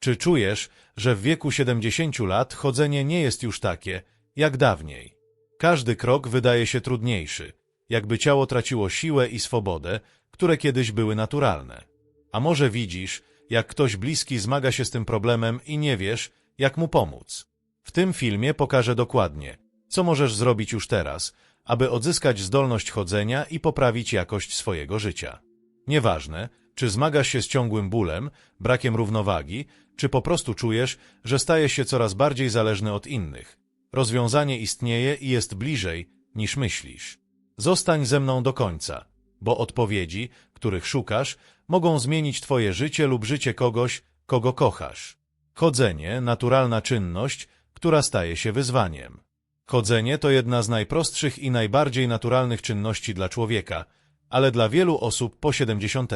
Czy czujesz, że w wieku 70 lat chodzenie nie jest już takie, jak dawniej? Każdy krok wydaje się trudniejszy, jakby ciało traciło siłę i swobodę, które kiedyś były naturalne. A może widzisz, jak ktoś bliski zmaga się z tym problemem i nie wiesz, jak mu pomóc? W tym filmie pokażę dokładnie, co możesz zrobić już teraz, aby odzyskać zdolność chodzenia i poprawić jakość swojego życia. Nieważne, czy zmagasz się z ciągłym bólem, brakiem równowagi, czy po prostu czujesz, że stajesz się coraz bardziej zależny od innych. Rozwiązanie istnieje i jest bliżej, niż myślisz. Zostań ze mną do końca, bo odpowiedzi, których szukasz, mogą zmienić twoje życie lub życie kogoś, kogo kochasz. Chodzenie, naturalna czynność, która staje się wyzwaniem. Chodzenie to jedna z najprostszych i najbardziej naturalnych czynności dla człowieka, ale dla wielu osób po 70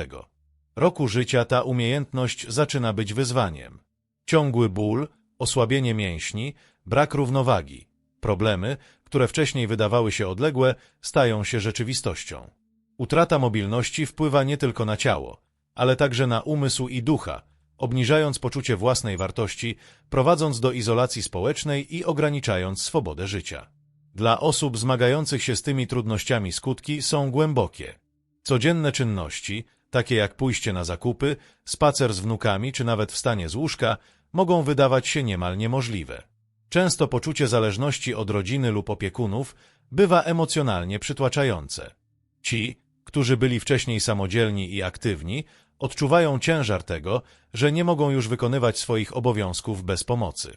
roku życia ta umiejętność zaczyna być wyzwaniem. Ciągły ból, osłabienie mięśni, brak równowagi, problemy, które wcześniej wydawały się odległe, stają się rzeczywistością. Utrata mobilności wpływa nie tylko na ciało, ale także na umysł i ducha, obniżając poczucie własnej wartości, prowadząc do izolacji społecznej i ograniczając swobodę życia. Dla osób zmagających się z tymi trudnościami skutki są głębokie. Codzienne czynności, takie jak pójście na zakupy, spacer z wnukami czy nawet wstanie z łóżka, mogą wydawać się niemal niemożliwe. Często poczucie zależności od rodziny lub opiekunów bywa emocjonalnie przytłaczające. Ci, którzy byli wcześniej samodzielni i aktywni, odczuwają ciężar tego, że nie mogą już wykonywać swoich obowiązków bez pomocy.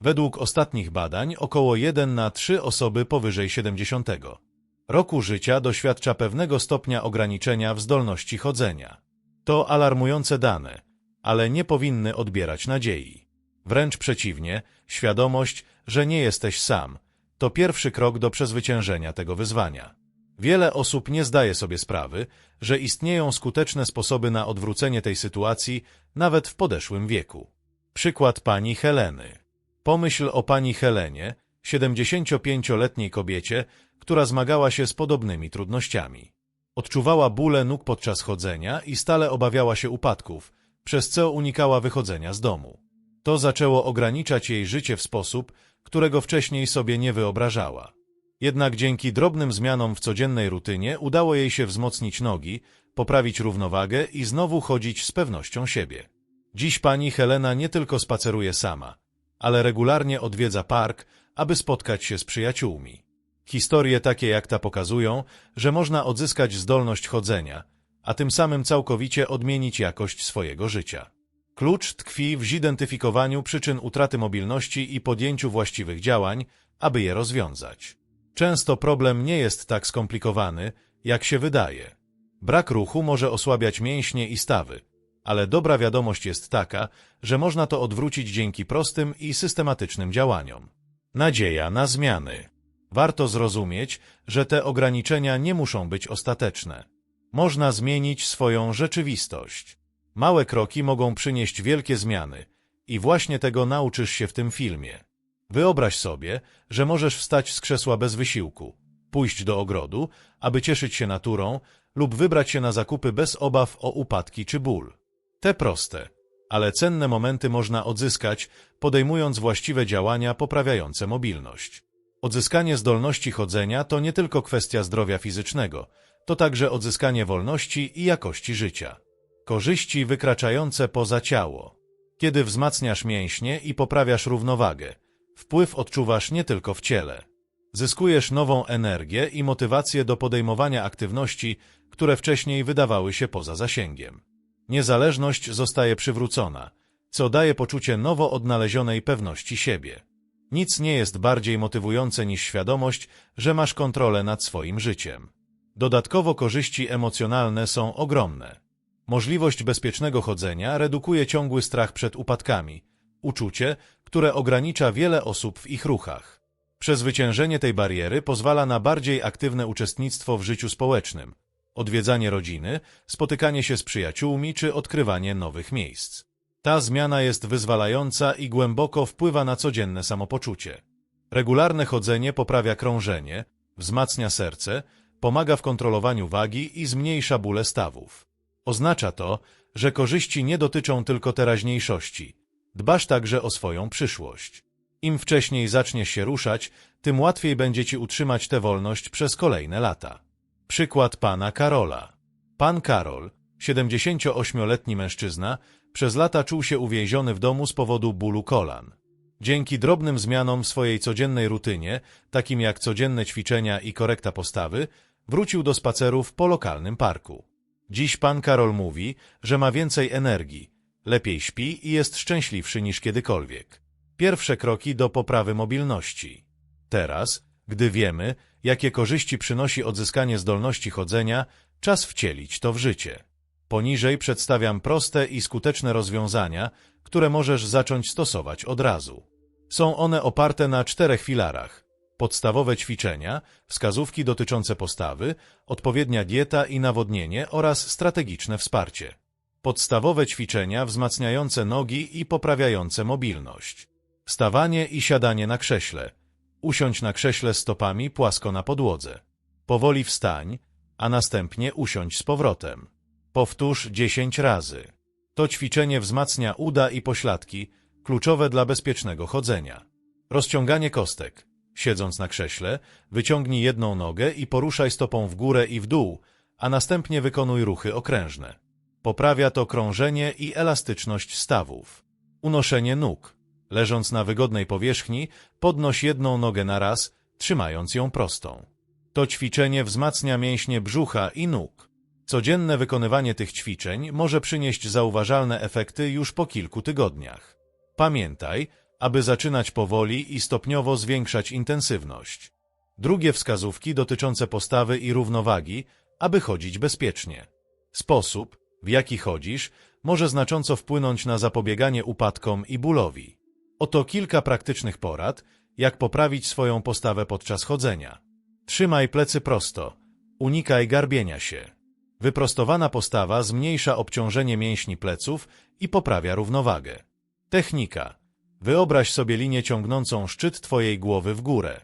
Według ostatnich badań około 1 na 3 osoby powyżej 70 roku życia doświadcza pewnego stopnia ograniczenia w zdolności chodzenia. To alarmujące dane, ale nie powinny odbierać nadziei. Wręcz przeciwnie, świadomość, że nie jesteś sam, to pierwszy krok do przezwyciężenia tego wyzwania. Wiele osób nie zdaje sobie sprawy, że istnieją skuteczne sposoby na odwrócenie tej sytuacji nawet w podeszłym wieku. Przykład pani Heleny. Pomyśl o pani Helenie, 75-letniej kobiecie, która zmagała się z podobnymi trudnościami. Odczuwała bóle nóg podczas chodzenia i stale obawiała się upadków, przez co unikała wychodzenia z domu. To zaczęło ograniczać jej życie w sposób, którego wcześniej sobie nie wyobrażała. Jednak dzięki drobnym zmianom w codziennej rutynie udało jej się wzmocnić nogi, poprawić równowagę i znowu chodzić z pewnością siebie. Dziś pani Helena nie tylko spaceruje sama, ale regularnie odwiedza park, aby spotkać się z przyjaciółmi. Historie takie jak ta pokazują, że można odzyskać zdolność chodzenia, a tym samym całkowicie odmienić jakość swojego życia. Klucz tkwi w zidentyfikowaniu przyczyn utraty mobilności i podjęciu właściwych działań, aby je rozwiązać. Często problem nie jest tak skomplikowany, jak się wydaje. Brak ruchu może osłabiać mięśnie i stawy, ale dobra wiadomość jest taka, że można to odwrócić dzięki prostym i systematycznym działaniom. Nadzieja na zmiany. Warto zrozumieć, że te ograniczenia nie muszą być ostateczne. Można zmienić swoją rzeczywistość. Małe kroki mogą przynieść wielkie zmiany i właśnie tego nauczysz się w tym filmie. Wyobraź sobie, że możesz wstać z krzesła bez wysiłku, pójść do ogrodu, aby cieszyć się naturą lub wybrać się na zakupy bez obaw o upadki czy ból. Te proste, ale cenne momenty można odzyskać, podejmując właściwe działania poprawiające mobilność. Odzyskanie zdolności chodzenia to nie tylko kwestia zdrowia fizycznego, to także odzyskanie wolności i jakości życia. Korzyści wykraczające poza ciało. Kiedy wzmacniasz mięśnie i poprawiasz równowagę, wpływ odczuwasz nie tylko w ciele. Zyskujesz nową energię i motywację do podejmowania aktywności, które wcześniej wydawały się poza zasięgiem. Niezależność zostaje przywrócona, co daje poczucie nowo odnalezionej pewności siebie. Nic nie jest bardziej motywujące niż świadomość, że masz kontrolę nad swoim życiem. Dodatkowo korzyści emocjonalne są ogromne. Możliwość bezpiecznego chodzenia redukuje ciągły strach przed upadkami, uczucie, które ogranicza wiele osób w ich ruchach. Przezwyciężenie tej bariery pozwala na bardziej aktywne uczestnictwo w życiu społecznym, odwiedzanie rodziny, spotykanie się z przyjaciółmi czy odkrywanie nowych miejsc. Ta zmiana jest wyzwalająca i głęboko wpływa na codzienne samopoczucie. Regularne chodzenie poprawia krążenie, wzmacnia serce, pomaga w kontrolowaniu wagi i zmniejsza bóle stawów. Oznacza to, że korzyści nie dotyczą tylko teraźniejszości. Dbasz także o swoją przyszłość. Im wcześniej zaczniesz się ruszać, tym łatwiej będzie ci utrzymać tę wolność przez kolejne lata. Przykład pana Karola. Pan Karol, 78-letni mężczyzna, przez lata czuł się uwięziony w domu z powodu bólu kolan. Dzięki drobnym zmianom w swojej codziennej rutynie, takim jak codzienne ćwiczenia i korekta postawy, wrócił do spacerów po lokalnym parku. Dziś pan Karol mówi, że ma więcej energii, lepiej śpi i jest szczęśliwszy niż kiedykolwiek. Pierwsze kroki do poprawy mobilności. Teraz, gdy wiemy, jakie korzyści przynosi odzyskanie zdolności chodzenia, czas wcielić to w życie. Poniżej przedstawiam proste i skuteczne rozwiązania, które możesz zacząć stosować od razu. Są one oparte na czterech filarach. Podstawowe ćwiczenia, wskazówki dotyczące postawy, odpowiednia dieta i nawodnienie oraz strategiczne wsparcie. Podstawowe ćwiczenia wzmacniające nogi i poprawiające mobilność. Wstawanie i siadanie na krześle. Usiądź na krześle stopami płasko na podłodze. Powoli wstań, a następnie usiądź z powrotem. Powtórz 10 razy. To ćwiczenie wzmacnia uda i pośladki, kluczowe dla bezpiecznego chodzenia. Rozciąganie kostek. Siedząc na krześle, wyciągnij jedną nogę i poruszaj stopą w górę i w dół, a następnie wykonuj ruchy okrężne. Poprawia to krążenie i elastyczność stawów. Unoszenie nóg. Leżąc na wygodnej powierzchni, podnoś jedną nogę na raz, trzymając ją prostą. To ćwiczenie wzmacnia mięśnie brzucha i nóg. Codzienne wykonywanie tych ćwiczeń może przynieść zauważalne efekty już po kilku tygodniach. Pamiętaj, aby zaczynać powoli i stopniowo zwiększać intensywność. Drugie wskazówki dotyczące postawy i równowagi, aby chodzić bezpiecznie. Sposób, w jaki chodzisz, może znacząco wpłynąć na zapobieganie upadkom i bólowi. Oto kilka praktycznych porad, jak poprawić swoją postawę podczas chodzenia. Trzymaj plecy prosto, unikaj garbienia się. Wyprostowana postawa zmniejsza obciążenie mięśni pleców i poprawia równowagę. Technika. Wyobraź sobie linię ciągnącą szczyt Twojej głowy w górę.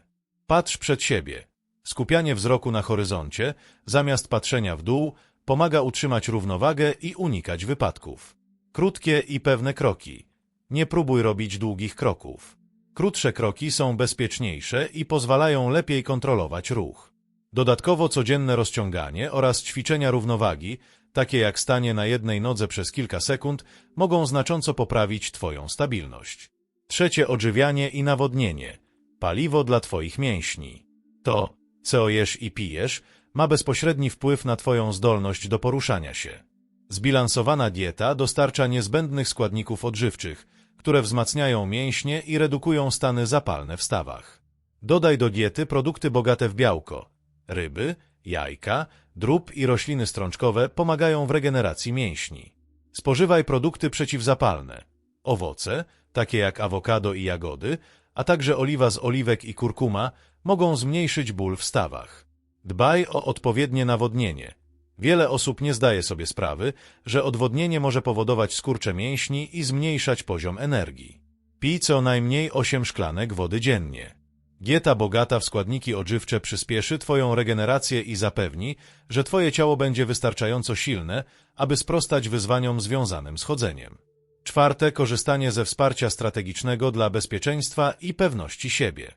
Patrz przed siebie. Skupianie wzroku na horyzoncie, zamiast patrzenia w dół, pomaga utrzymać równowagę i unikać wypadków. Krótkie i pewne kroki. Nie próbuj robić długich kroków. Krótsze kroki są bezpieczniejsze i pozwalają lepiej kontrolować ruch. Dodatkowo codzienne rozciąganie oraz ćwiczenia równowagi, takie jak stanie na jednej nodze przez kilka sekund, mogą znacząco poprawić Twoją stabilność. Trzecie odżywianie i nawodnienie. Paliwo dla Twoich mięśni. To, co jesz i pijesz, ma bezpośredni wpływ na Twoją zdolność do poruszania się. Zbilansowana dieta dostarcza niezbędnych składników odżywczych, które wzmacniają mięśnie i redukują stany zapalne w stawach. Dodaj do diety produkty bogate w białko. Ryby, jajka, drób i rośliny strączkowe pomagają w regeneracji mięśni. Spożywaj produkty przeciwzapalne. Owoce, takie jak awokado i jagody, a także oliwa z oliwek i kurkuma mogą zmniejszyć ból w stawach. Dbaj o odpowiednie nawodnienie. Wiele osób nie zdaje sobie sprawy, że odwodnienie może powodować skurcze mięśni i zmniejszać poziom energii. Pij co najmniej 8 szklanek wody dziennie. Dieta bogata w składniki odżywcze przyspieszy Twoją regenerację i zapewni, że Twoje ciało będzie wystarczająco silne, aby sprostać wyzwaniom związanym z chodzeniem. Czwarte, korzystanie ze wsparcia strategicznego dla bezpieczeństwa i pewności siebie.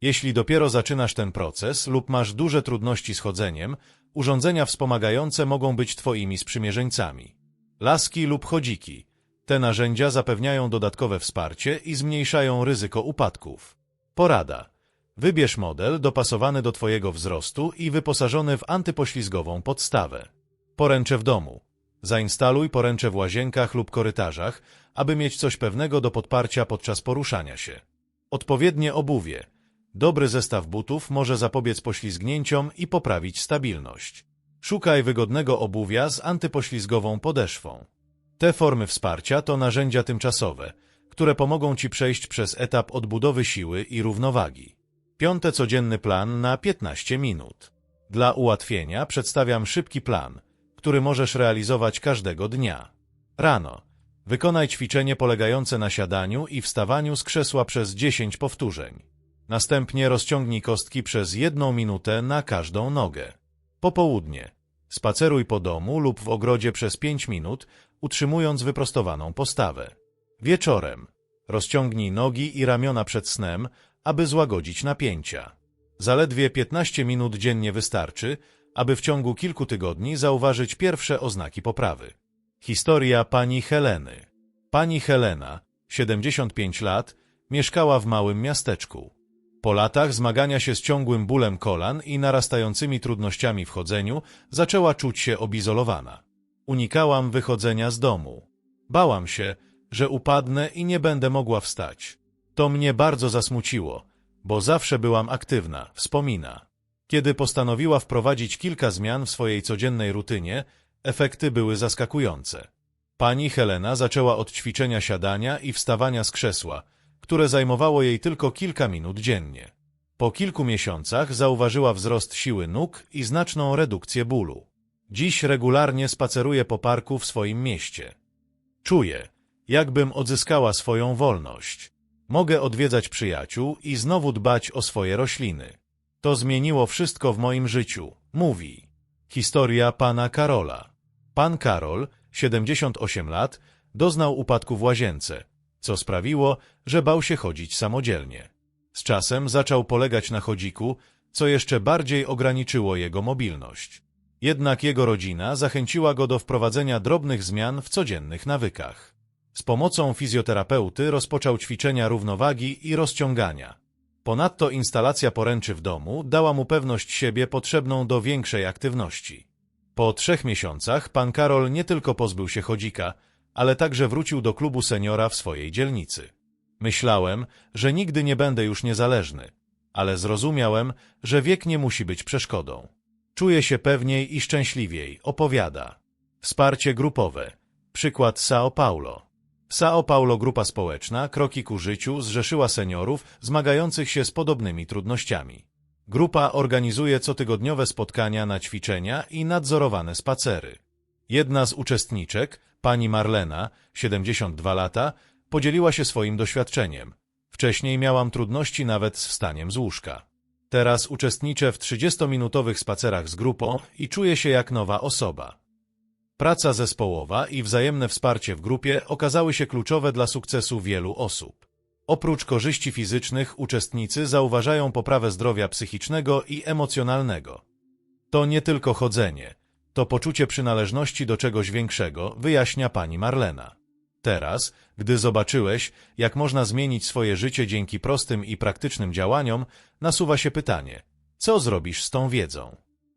Jeśli dopiero zaczynasz ten proces lub masz duże trudności z chodzeniem, urządzenia wspomagające mogą być Twoimi sprzymierzeńcami. Laski lub chodziki. Te narzędzia zapewniają dodatkowe wsparcie i zmniejszają ryzyko upadków. Porada. Wybierz model dopasowany do Twojego wzrostu i wyposażony w antypoślizgową podstawę. Poręcze w domu. Zainstaluj poręcze w łazienkach lub korytarzach, aby mieć coś pewnego do podparcia podczas poruszania się. Odpowiednie obuwie. Dobry zestaw butów może zapobiec poślizgnięciom i poprawić stabilność. Szukaj wygodnego obuwia z antypoślizgową podeszwą. Te formy wsparcia to narzędzia tymczasowe, które pomogą Ci przejść przez etap odbudowy siły i równowagi. Piąte codzienny plan na 15 minut. Dla ułatwienia przedstawiam szybki plan, który możesz realizować każdego dnia. Rano. Wykonaj ćwiczenie polegające na siadaniu i wstawaniu z krzesła przez 10 powtórzeń. Następnie rozciągnij kostki przez jedną minutę na każdą nogę. Popołudnie. Spaceruj po domu lub w ogrodzie przez 5 minut, utrzymując wyprostowaną postawę. Wieczorem. Rozciągnij nogi i ramiona przed snem, aby złagodzić napięcia. Zaledwie 15 minut dziennie wystarczy, aby w ciągu kilku tygodni zauważyć pierwsze oznaki poprawy. Historia pani Heleny. Pani Helena, 75 lat, mieszkała w małym miasteczku. Po latach zmagania się z ciągłym bólem kolan i narastającymi trudnościami w chodzeniu, zaczęła czuć się obizolowana. Unikałam wychodzenia z domu. Bałam się, że upadnę i nie będę mogła wstać. To mnie bardzo zasmuciło, bo zawsze byłam aktywna, wspomina. Kiedy postanowiła wprowadzić kilka zmian w swojej codziennej rutynie, efekty były zaskakujące. Pani Helena zaczęła od ćwiczenia siadania i wstawania z krzesła, które zajmowało jej tylko kilka minut dziennie. Po kilku miesiącach zauważyła wzrost siły nóg i znaczną redukcję bólu. Dziś regularnie spaceruje po parku w swoim mieście. Czuję, jakbym odzyskała swoją wolność. Mogę odwiedzać przyjaciół i znowu dbać o swoje rośliny. To zmieniło wszystko w moim życiu, mówi. Historia pana Karola. Pan Karol, 78 lat, doznał upadku w łazience, co sprawiło, że bał się chodzić samodzielnie. Z czasem zaczął polegać na chodziku, co jeszcze bardziej ograniczyło jego mobilność. Jednak jego rodzina zachęciła go do wprowadzenia drobnych zmian w codziennych nawykach. Z pomocą fizjoterapeuty rozpoczął ćwiczenia równowagi i rozciągania. Ponadto instalacja poręczy w domu dała mu pewność siebie potrzebną do większej aktywności. Po trzech miesiącach pan Karol nie tylko pozbył się chodzika, ale także wrócił do klubu seniora w swojej dzielnicy. Myślałem, że nigdy nie będę już niezależny, ale zrozumiałem, że wiek nie musi być przeszkodą. Czuję się pewniej i szczęśliwiej, opowiada. Wsparcie grupowe. Przykład São Paulo. São Paulo Grupa Społeczna Kroki ku Życiu zrzeszyła seniorów zmagających się z podobnymi trudnościami. Grupa organizuje cotygodniowe spotkania na ćwiczenia i nadzorowane spacery. Jedna z uczestniczek, pani Marlena, 72 lata, podzieliła się swoim doświadczeniem. Wcześniej miałam trudności nawet z wstaniem z łóżka. Teraz uczestniczę w 30-minutowych spacerach z grupą i czuję się jak nowa osoba. Praca zespołowa i wzajemne wsparcie w grupie okazały się kluczowe dla sukcesu wielu osób. Oprócz korzyści fizycznych uczestnicy zauważają poprawę zdrowia psychicznego i emocjonalnego. To nie tylko chodzenie, to poczucie przynależności do czegoś większego, wyjaśnia pani Marlena. Teraz, gdy zobaczyłeś, jak można zmienić swoje życie dzięki prostym i praktycznym działaniom, nasuwa się pytanie, co zrobisz z tą wiedzą?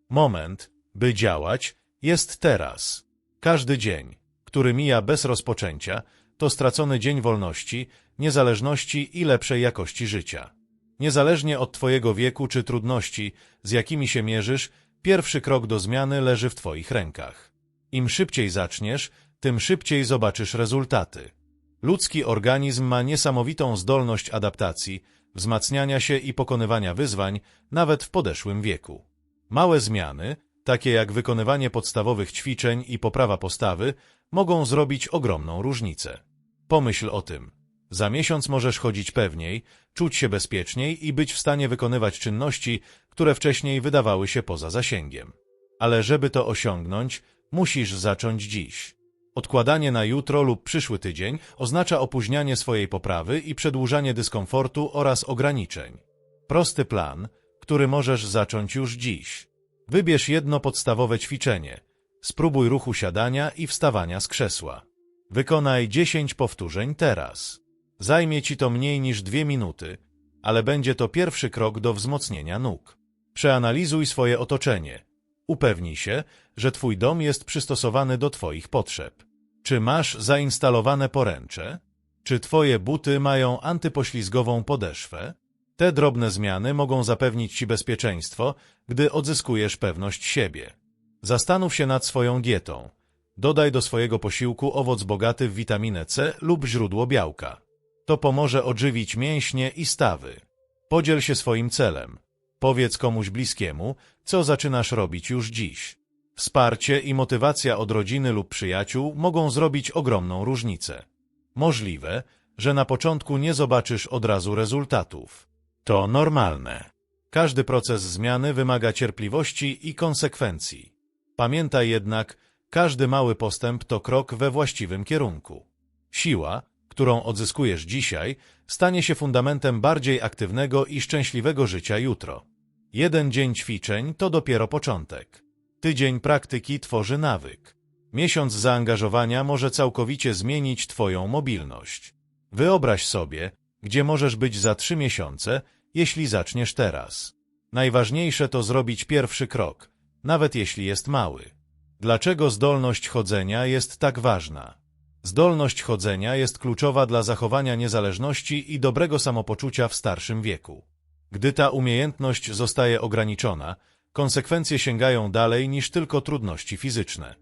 Moment, by działać, jest teraz. Każdy dzień, który mija bez rozpoczęcia, to stracony dzień wolności, niezależności i lepszej jakości życia. Niezależnie od Twojego wieku czy trudności, z jakimi się mierzysz, pierwszy krok do zmiany leży w Twoich rękach. Im szybciej zaczniesz, tym szybciej zobaczysz rezultaty. Ludzki organizm ma niesamowitą zdolność adaptacji, wzmacniania się i pokonywania wyzwań, nawet w podeszłym wieku. Małe zmiany, takie jak wykonywanie podstawowych ćwiczeń i poprawa postawy, mogą zrobić ogromną różnicę. Pomyśl o tym. Za miesiąc możesz chodzić pewniej, czuć się bezpieczniej i być w stanie wykonywać czynności, które wcześniej wydawały się poza zasięgiem. Ale żeby to osiągnąć, musisz zacząć dziś. Odkładanie na jutro lub przyszły tydzień oznacza opóźnianie swojej poprawy i przedłużanie dyskomfortu oraz ograniczeń. Prosty plan, który możesz zacząć już dziś. Wybierz jedno podstawowe ćwiczenie. Spróbuj ruchu siadania i wstawania z krzesła. Wykonaj 10 powtórzeń teraz. Zajmie ci to mniej niż dwie minuty, ale będzie to pierwszy krok do wzmocnienia nóg. Przeanalizuj swoje otoczenie. Upewnij się, że twój dom jest przystosowany do twoich potrzeb. Czy masz zainstalowane poręcze? Czy twoje buty mają antypoślizgową podeszwę? Te drobne zmiany mogą zapewnić ci bezpieczeństwo, gdy odzyskujesz pewność siebie. Zastanów się nad swoją dietą. Dodaj do swojego posiłku owoc bogaty w witaminę C lub źródło białka. To pomoże odżywić mięśnie i stawy. Podziel się swoim celem. Powiedz komuś bliskiemu, co zaczynasz robić już dziś. Wsparcie i motywacja od rodziny lub przyjaciół mogą zrobić ogromną różnicę. Możliwe, że na początku nie zobaczysz od razu rezultatów. To normalne. Każdy proces zmiany wymaga cierpliwości i konsekwencji. Pamiętaj jednak, każdy mały postęp to krok we właściwym kierunku. Siła, którą odzyskujesz dzisiaj, stanie się fundamentem bardziej aktywnego i szczęśliwego życia jutro. Jeden dzień ćwiczeń to dopiero początek. Tydzień praktyki tworzy nawyk. Miesiąc zaangażowania może całkowicie zmienić Twoją mobilność. Wyobraź sobie, gdzie możesz być za trzy miesiące, jeśli zaczniesz teraz. Najważniejsze to zrobić pierwszy krok, nawet jeśli jest mały. Dlaczego zdolność chodzenia jest tak ważna? Zdolność chodzenia jest kluczowa dla zachowania niezależności i dobrego samopoczucia w starszym wieku. Gdy ta umiejętność zostaje ograniczona, konsekwencje sięgają dalej niż tylko trudności fizyczne.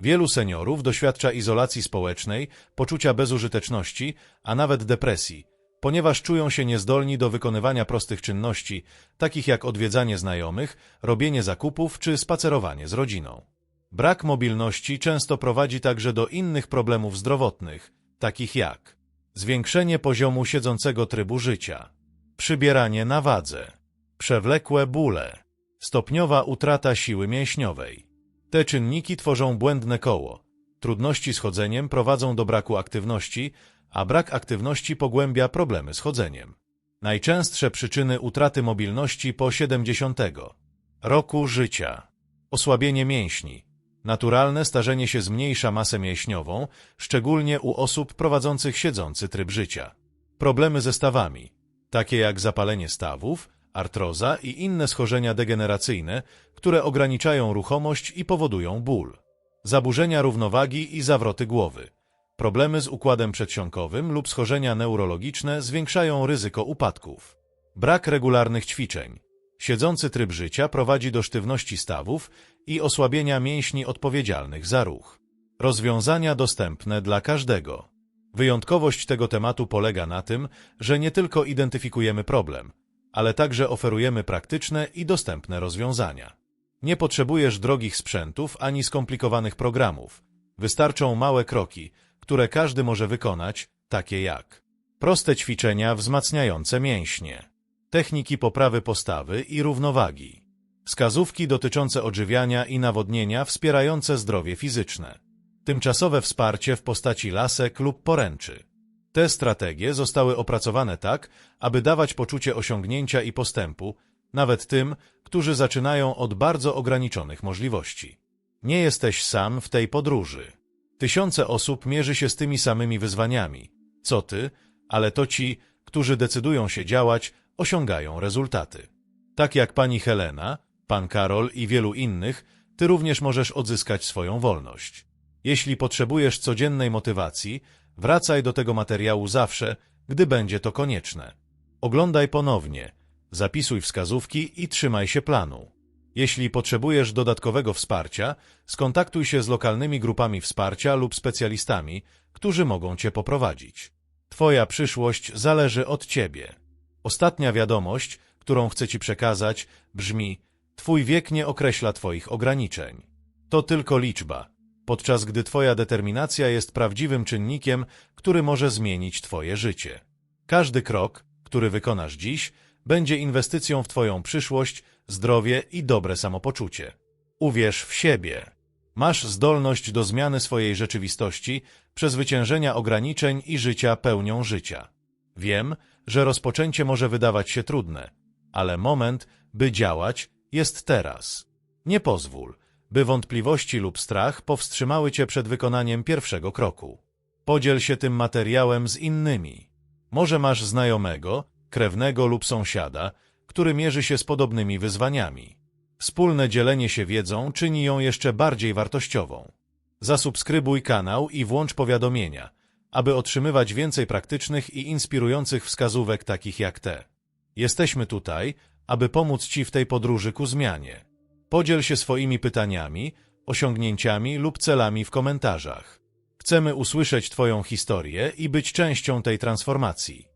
Wielu seniorów doświadcza izolacji społecznej, poczucia bezużyteczności, a nawet depresji, ponieważ czują się niezdolni do wykonywania prostych czynności, takich jak odwiedzanie znajomych, robienie zakupów czy spacerowanie z rodziną. Brak mobilności często prowadzi także do innych problemów zdrowotnych, takich jak zwiększenie poziomu siedzącego trybu życia, przybieranie na wadze, przewlekłe bóle, stopniowa utrata siły mięśniowej. Te czynniki tworzą błędne koło. Trudności z chodzeniem prowadzą do braku aktywności, a brak aktywności pogłębia problemy z chodzeniem. Najczęstsze przyczyny utraty mobilności po 70 roku życia. Osłabienie mięśni. Naturalne starzenie się zmniejsza masę mięśniową, szczególnie u osób prowadzących siedzący tryb życia. Problemy ze stawami, takie jak zapalenie stawów, artroza i inne schorzenia degeneracyjne, które ograniczają ruchomość i powodują ból. Zaburzenia równowagi i zawroty głowy. Problemy z układem przedsionkowym lub schorzenia neurologiczne zwiększają ryzyko upadków. Brak regularnych ćwiczeń. Siedzący tryb życia prowadzi do sztywności stawów i osłabienia mięśni odpowiedzialnych za ruch. Rozwiązania dostępne dla każdego. Wyjątkowość tego tematu polega na tym, że nie tylko identyfikujemy problem, ale także oferujemy praktyczne i dostępne rozwiązania. Nie potrzebujesz drogich sprzętów ani skomplikowanych programów. Wystarczą małe kroki, które każdy może wykonać, takie jak proste ćwiczenia wzmacniające mięśnie, techniki poprawy postawy i równowagi, wskazówki dotyczące odżywiania i nawodnienia wspierające zdrowie fizyczne, tymczasowe wsparcie w postaci lasek lub poręczy. Te strategie zostały opracowane tak, aby dawać poczucie osiągnięcia i postępu, nawet tym, którzy zaczynają od bardzo ograniczonych możliwości. Nie jesteś sam w tej podróży. Tysiące osób mierzy się z tymi samymi wyzwaniami. Co ty, ale to ci, którzy decydują się działać, osiągają rezultaty. Tak jak pani Helena, pan Karol i wielu innych, ty również możesz odzyskać swoją wolność. Jeśli potrzebujesz codziennej motywacji, wracaj do tego materiału zawsze, gdy będzie to konieczne. Oglądaj ponownie, zapisuj wskazówki i trzymaj się planu. Jeśli potrzebujesz dodatkowego wsparcia, skontaktuj się z lokalnymi grupami wsparcia lub specjalistami, którzy mogą Cię poprowadzić. Twoja przyszłość zależy od Ciebie. Ostatnia wiadomość, którą chcę Ci przekazać, brzmi Twój wiek nie określa Twoich ograniczeń. To tylko liczba, podczas gdy Twoja determinacja jest prawdziwym czynnikiem, który może zmienić Twoje życie. Każdy krok, który wykonasz dziś, będzie inwestycją w Twoją przyszłość, zdrowie i dobre samopoczucie. Uwierz w siebie. Masz zdolność do zmiany swojej rzeczywistości, przezwyciężenia ograniczeń i życia pełnią życia. Wiem, że rozpoczęcie może wydawać się trudne, ale moment, by działać, jest teraz. Nie pozwól, by wątpliwości lub strach powstrzymały Cię przed wykonaniem pierwszego kroku. Podziel się tym materiałem z innymi. Może masz znajomego, krewnego lub sąsiada, który mierzy się z podobnymi wyzwaniami. Wspólne dzielenie się wiedzą czyni ją jeszcze bardziej wartościową. Zasubskrybuj kanał i włącz powiadomienia, aby otrzymywać więcej praktycznych i inspirujących wskazówek takich jak te. Jesteśmy tutaj, aby pomóc Ci w tej podróży ku zmianie. Podziel się swoimi pytaniami, osiągnięciami lub celami w komentarzach. Chcemy usłyszeć Twoją historię i być częścią tej transformacji.